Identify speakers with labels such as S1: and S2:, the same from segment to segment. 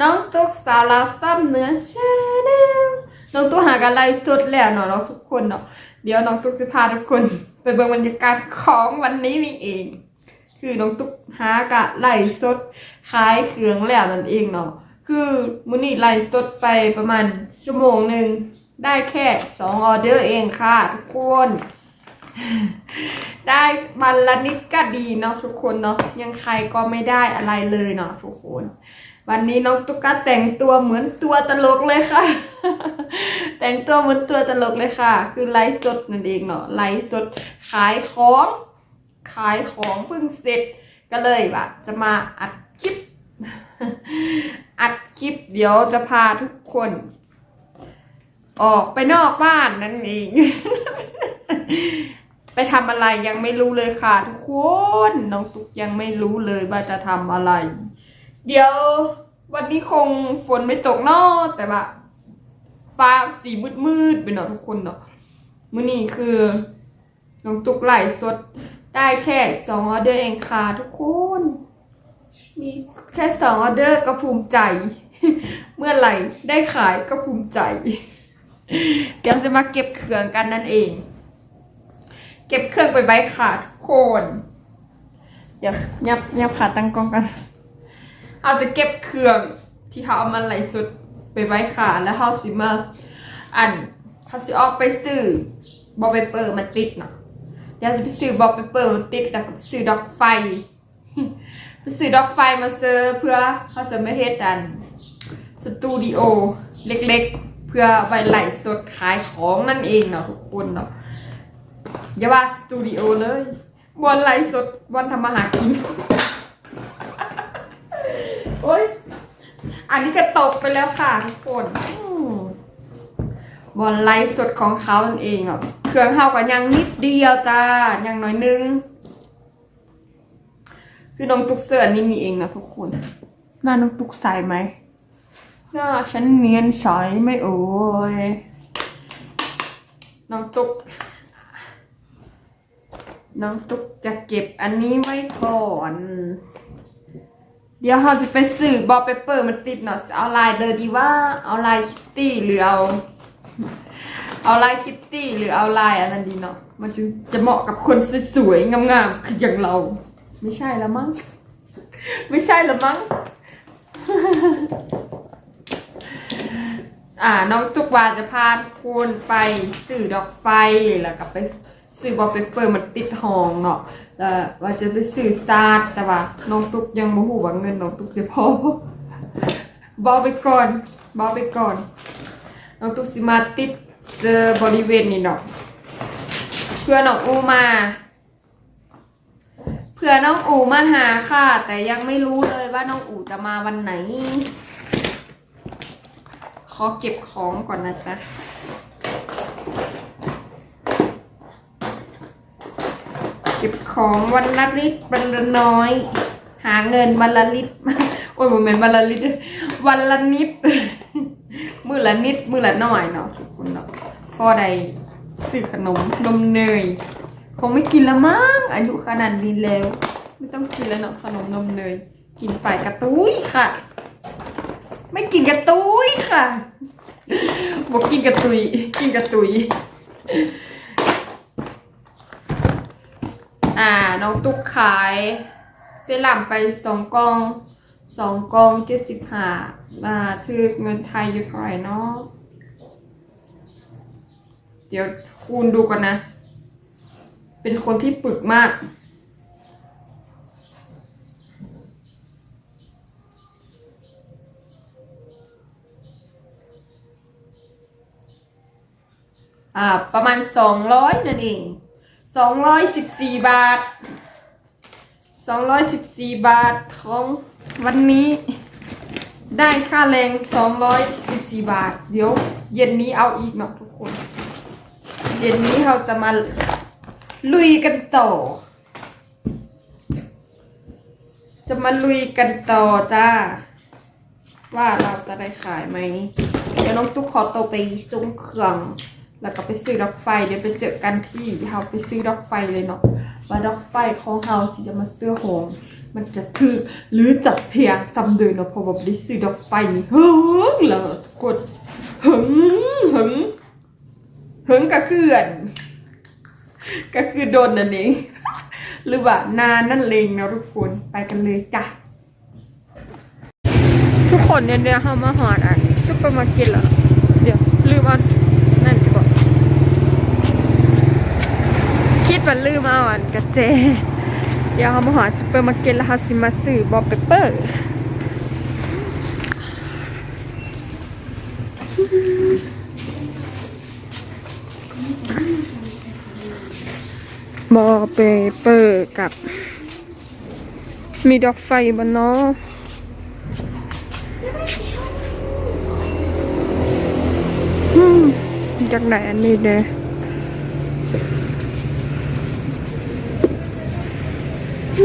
S1: น้องตุ๊กสาวลาวซ้ำเนื้อชาแนลน้องตุ๊กหากันไล่สุดแล้วเนาะเราทุกคนเนาะเดี๋ยวน้องตุ๊กจะพาทุกคนไปเบิ่งบรรยากาศของวันนี้มีเอง คือน้องตุ๊กหากะไล่สดขายเครื่องแล้วนั่นเองเนาะคือมื้อนี้ไล่สดไปประมาณชั่วโมงหนึ่งได้แค่สองออเดอร์เองค่ะทุกคนได้บันลนิดก็ดีเนาะทุกคนเนาะยังใครก็ไม่ได้อะไรเลยเนาะทุกคน วันนี้น้องตุ๊กตาแต่งตัวเหมือนตัวตลกเลยค่ะ แต่งตัวเหมือนตัวตลกเลยค่ะ คือไลฟ์สดนั่นเองเนาะไลฟ์สดขายของ ขายของเพิ่งเสร็จก็เลยแบบจะมาอัดคลิป อัดคลิปเดี๋ยวจะพาทุกคน ออกไปนอกบ้านนั่นเอง ไปทำอะไรยังไม่รู้เลยค่ะ ทุกคน น้องตุ๊กยังไม่รู้เลยว่าจะทำอะไร เดี๋ยววันนี้คงฝนไม่ตกเนอะแต่ว่าฟ้าสีมืดๆไปเนาะทุกคนเนาะมื้อนี้คือน้องตุกไหลสดได้แค่สองออเดอร์เองค่ะทุกคน มีแค่สองออเดอร์ก็ภูมิใจ เมื่อไหร่ได้ขายก็ภูมิใจ เดี๋ยวจะมาเก็บเครื่องกันนั่นเอง เก็บเครื่องไปไว้ค่ะทุกคน เดี๋ยวยับยับขาตั้งกล้องกัน เราจะเก็บเครื่องที่เขาเอามาไหลสุดไปไว้ค่ะแล้วเขาสิมาอันเขาสิออกไปซื้อบอไปเปิดมาติดเนาะเดี๋ยวจะไปซื้อบอไปเปิดมาติดแล้วก็ไปซื้อดอกไฟไปซื้อดอกไฟมาเซอร์เพื่อเขาจะไม่เฮ็ดอันสตูดิโอเล็กๆ เพื่อไปไหลสดขายของนั่นเองเนาะทุกคนเนาะอย่าว่าสตูดิโอเลยบอลไลสดบอลทำมาหากิน โอ้ยอันนี้ก็ตกไปแล้วค่ะทุกคนบอลไลฟ์สดของเขานั่นเองเนาะเครื่องเฮากันยังนิดเดียวจ้ายังน้อยนึง คือน้องตุกเสือนี่มีเองนะทุกคน หน้าน้องตุกใสไหมหน้าฉันเนียนใสไม่โอ้ยน้องตุก น้องตุ๊กจะเก็บอันนี้ไว้ก่อน ดี๋ยวเราจะไปสื่อบอเปเปอร์มันติดเนาะจะเอาลายเดอร์ดีว่าเอาลายคิตตี้หรือเอาเอาลายคิตตี้หรือเอาลายอันนั้นดีเนาะมันจึงจะเหมาะกับคนสวยๆงามๆคืออย่างเรา ไม่ใช่ละมั้งไม่ใช่ละมั้งอ่าน้องตุกวาจะพาทุกคนไปสื่อดอกไฟแล้วก็ไป สื่อบอลเปเปอร์มันติดห้องเนาะแล้วว่าจะไปสื่อซาดแต่ว่าน้องตุ๊กยังโมโหว่าเงินน้องตุ๊กจะพอบ่บอไปก่อนบอไปก่อน น้องตุ๊กสิมาติดเจอบริเวณนี้เนาะเพื่อน้องอูมาเพื่อน้องอูมาหาค่ะ แต่ยังไม่รู้เลยว่าน้องอูจะมาวันไหน ขอเก็บของก่อนนะจ๊ะ เก็บ ของวันละนิดวันละน้อย หาเงินวันละนิดโอ้ยโมเมนต์วันละนิดวันละนิด มือละนิด มือละน้อยเนาะทุกคนเนาะพ่อใดซื้อขนมนมเนยคงไม่กินละมั้งอายุขนาดนี้แล้ว ไม่ต้องกินแล้วเนาะขนมนมเนยกินไปกระตุ้ยค่ะ ไม่กินกระตุ้ยค่ะบอกกินกระตุยกินกระตุย อ่า น้องตุ๊กขายเซรั่มไปสองกองสองกองเจ็ดสิบห้าอ่าคือเงินไทยอยู่เท่าไหร่เนาะเดี๋ยวคูณดูก่อนนะ เป็นคนที่ปึกมาก อ่า ประมาณสองร้อยนั่นเอง สองร้อยสิบสี่บาทสองร้อยสิบสี่บาทของวันนี้ได้ค่าแรงสองร้อยสิบสี่บาท เดี๋ยว เย็นนี้เอาอีกเนาะทุกคน เย็นนี้เราจะมาลุยกันต่อ จะมาลุยกันต่อจ้า ว่าเราจะได้ขายไหมเดี๋ยวน้องตุ๊กขอตัวไปส่งเครื่อง แล้วก็ไปซื้อดอกไฟเดี๋ยวไปเจอกันที่เฮาไปซื้อดอกไฟเลยเนาะว่าดอกไฟของเฮาที่จะมาซื้อหงมันจะถือหรือจับเพียงซ้ำเดินเนาะพราะว่าบ่ได้ซื้อดอกไฟนี่เฮิงแล้วทุกคนหึงหึงหึงก็คืออันก็คือโดนนั่นเองหรือว่านานนั่นเลงนะทุกคนไปกันเลยจ้ะทุกคนเนี่ยเดี๋ยวเขามาหอดอันซุปเปอร์มาร์เก็ตแล้วเดี๋ยวลืมอะบอก คิดว่าลืมเอาอันกระเจเดี๋ยวเขามาหอดซุปเปอร์มาร์เก็ตแล้วเขาสิมาซื้อบอเปเปอร์บอเปเปอร์กับ มีดอกไฟบนเนาะอืมจากไหนอันนี้เด้อ ก็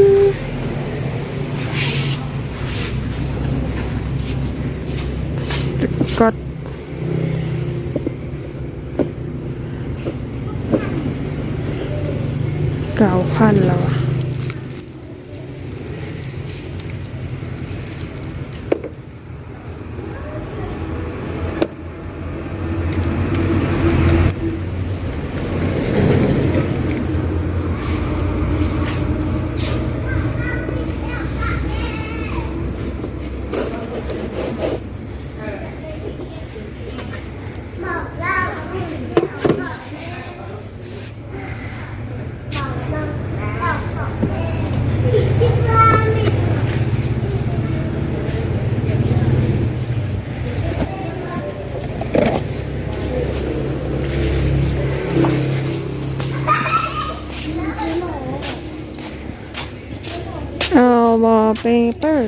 S1: เก่าพันแล้วอะเอา ว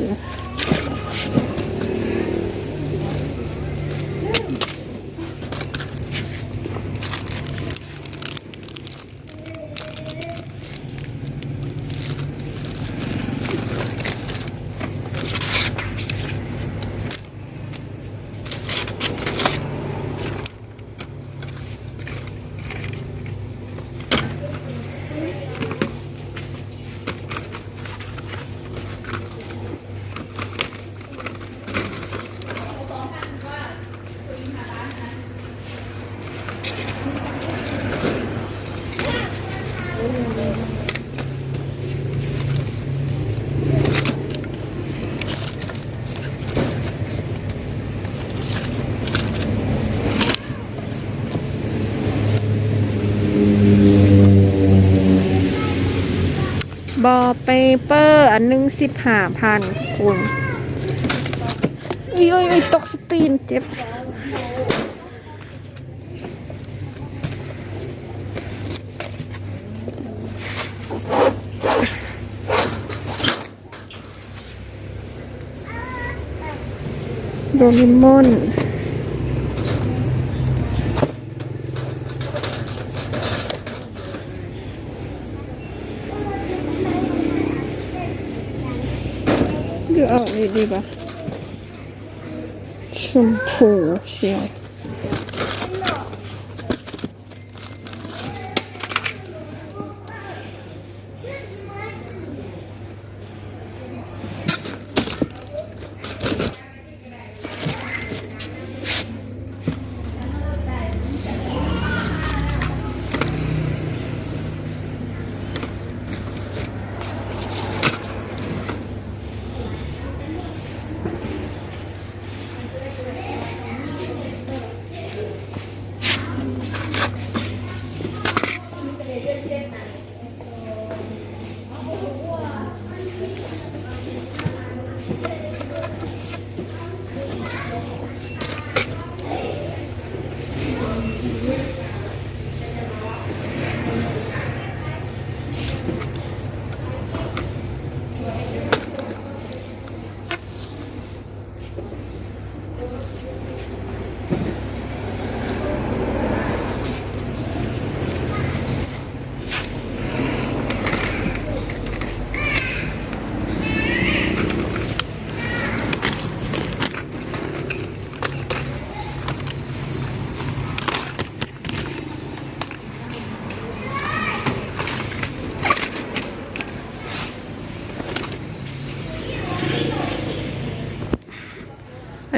S1: บอเปเปอร์ อันหนึงสิบห้าพันคุณอุ้ยอุ้ยอุ้ยตกสตีนเจ็บโดเรมอน เลือกเอาอัน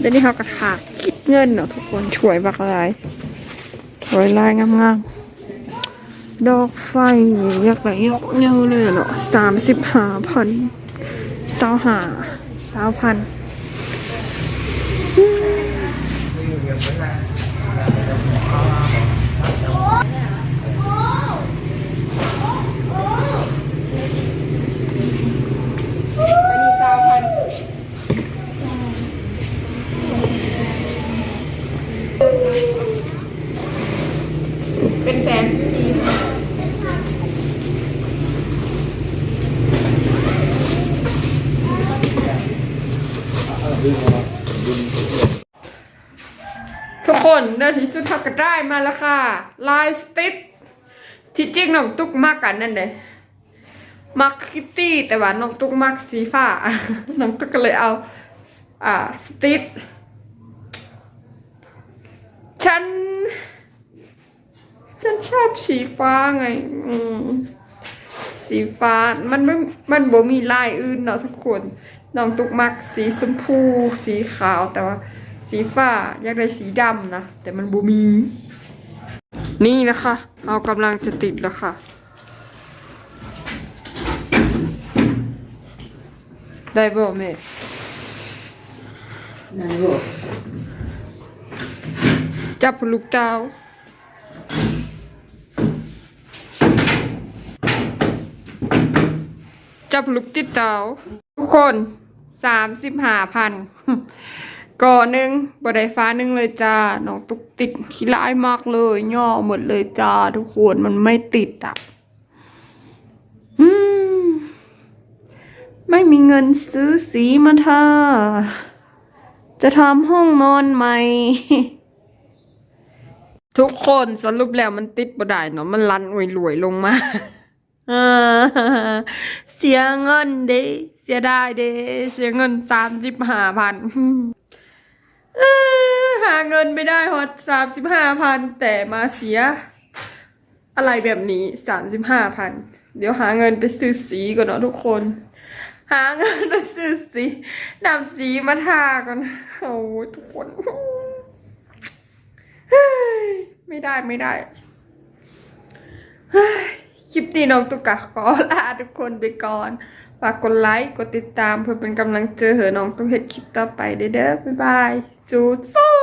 S1: เดี๋ยวนี้เขากระถากคิดเงินเนาะทุกคนช่วยบักลายช่วยลายงามๆ ดอกไฟอยากไหลยกเนวเลยเนาะสามสิบห้าพันเศร้าหาเศร้าพันเป็น ทุกคนเนื้ที่สุดทักก็ได้มาแล้วค่ะ ลายสติ๊กที่จริงน้องตุ๊กมากกันนั่นเลยมักคิตตี้แต่ว่าน้องตุ๊กมักสีฟ้าน้องตุ๊กก็เลยเอา อ่าสติ๊กฉัน ฉันชอบสีฟ้าไง อืมสีฟ้ามันไม่มันบ่มีลายอื่นเนาะทุกคน น้องตุกมักสีชมพูสีขาวแต่ว่าสีฟ้าอยากได้สีดำนะแต่มันบ่มี นี่นะคะเรากำลังจะติดแล้วค่ะ ได้บ่แม่
S2: นั่นลูก
S1: จับลูกดาวจับลูกติดดาวทุกคน สามสิบห้าพันก่อนหนึ่งบไดฟ้าหนึ่งเลยจ้า น้องตุกติดขี้ร้ายมากเลย ย่อหมดเลยจ้า ทุกคนมันไม่ติดอะไม่มีเงินซื้อสีมาทาจะทำห้องนอนใหม่ ทุกคนสรุปแล้วมันติดบ่ได้เนาะมันลันอวยรวยลงมาเสียเงินเด้ สียได้เด้เสียเงินสามสิบห้าพันหาเงินไม่ได้ฮอตสามสิบห้าพันแต่มาเสีย อะไรแบบนี้สามสิบห้าพันเดี๋ยวหาเงินไปซื้อสีก่อนเนาะทุกคน หาเงินไปซื้อสีนำสีมาทาก่อนโอ้ยทุกคนไม่ได้ไม่ได้คลิปนี้น้องตุกกะขอลาทุกคนไปก่อน ฝากกดไลค์กดติดตามเพื่อเป็นกำลังใจให้น้องตุกเห็ดคลิปต่อไปเด้อเด้อบ๊ายบายจูสู้